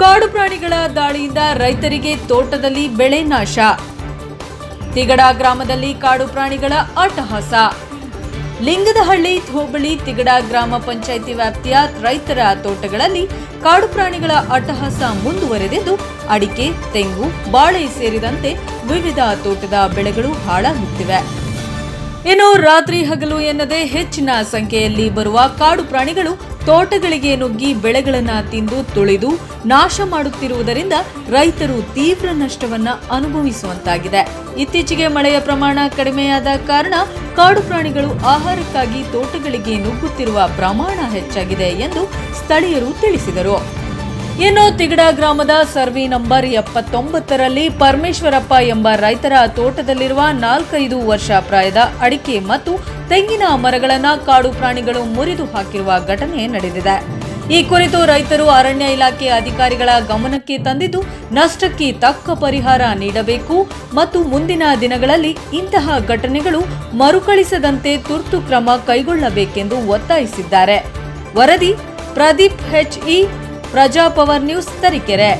ಕಾಡು ಪ್ರಾಣಿಗಳ ದಾಳಿಯಿಂದ ರೈತರಿಗೆ ತೋಟದಲ್ಲಿ ಬೆಳೆ ನಾಶ. ತಿಗಡ ಗ್ರಾಮದಲ್ಲಿ ಕಾಡು ಪ್ರಾಣಿಗಳ ಅಟ್ಟಹಾಸ ಲಿಂಗದಹಳ್ಳಿ ಹೋಬಳಿ ತಿಗಡ ಗ್ರಾಮ ಪಂಚಾಯಿತಿ ವ್ಯಾಪ್ತಿಯ ರೈತರ ತೋಟಗಳಲ್ಲಿ ಕಾಡು ಪ್ರಾಣಿಗಳ ಅಟ್ಟಹಾಸ ಮುಂದುವರೆದಿದ್ದು ಅಡಿಕೆ, ತೆಂಗು, ಬಾಳೆ ಸೇರಿದಂತೆ ವಿವಿಧ ತೋಟದ ಬೆಳೆಗಳು ಹಾಳಾಗುತ್ತಿವೆ. ಇನ್ನು ರಾತ್ರಿ ಹಗಲು ಎನ್ನದೇ ಹೆಚ್ಚಿನ ಸಂಖ್ಯೆಯಲ್ಲಿ ಬರುವ ಕಾಡು ಪ್ರಾಣಿಗಳು ತೋಟಗಳಿಗೆ ನುಗ್ಗಿ ಬೆಳೆಗಳನ್ನು ತಿಂದು ತುಳಿದು ನಾಶ ಮಾಡುತ್ತಿರುವುದರಿಂದ ರೈತರು ತೀವ್ರ ನಷ್ಟವನ್ನ ಅನುಭವಿಸುವಂತಾಗಿದೆ. ಇತ್ತೀಚೆಗೆ ಮಳೆಯ ಪ್ರಮಾಣ ಕಡಿಮೆಯಾದ ಕಾರಣ ಕಾಡು ಪ್ರಾಣಿಗಳು ಆಹಾರಕ್ಕಾಗಿ ತೋಟಗಳಿಗೆ ನುಗ್ಗುತ್ತಿರುವ ಪ್ರಮಾಣ ಹೆಚ್ಚಾಗಿದೆ ಎಂದು ಸ್ಥಳೀಯರು ತಿಳಿಸಿದರು. ಇನ್ನು ತಿಗಡ ಗ್ರಾಮದ ಸರ್ವಿ ನಂಬರ್ ಎಪ್ಪತ್ತೊಂಬತ್ತರಲ್ಲಿ ಪರಮೇಶ್ವರಪ್ಪ ಎಂಬ ರೈತರ ತೋಟದಲ್ಲಿರುವ ನಾಲ್ಕೈದು ವರ್ಷ ಪ್ರಾಯದ ಅಡಿಕೆ ಮತ್ತು ತೆಂಗಿನ ಮರಗಳನ್ನು ಕಾಡು ಪ್ರಾಣಿಗಳು ಮುರಿದು ಹಾಕಿರುವ ಘಟನೆ ನಡೆದಿದೆ. ಈ ಕುರಿತು ರೈತರು ಅರಣ್ಯ ಇಲಾಖೆ ಅಧಿಕಾರಿಗಳ ಗಮನಕ್ಕೆ ತಂದಿದ್ದು, ನಷ್ಟಕ್ಕೆ ತಕ್ಕ ಪರಿಹಾರ ನೀಡಬೇಕು ಮತ್ತು ಮುಂದಿನ ದಿನಗಳಲ್ಲಿ ಇಂತಹ ಘಟನೆಗಳು ಮರುಕಳಿಸದಂತೆ ತುರ್ತು ಕ್ರಮ ಕೈಗೊಳ್ಳಬೇಕೆಂದು ಒತ್ತಾಯಿಸಿದ್ದಾರೆ. ವರದಿ Pradeep H E Praja Power news Tarikere.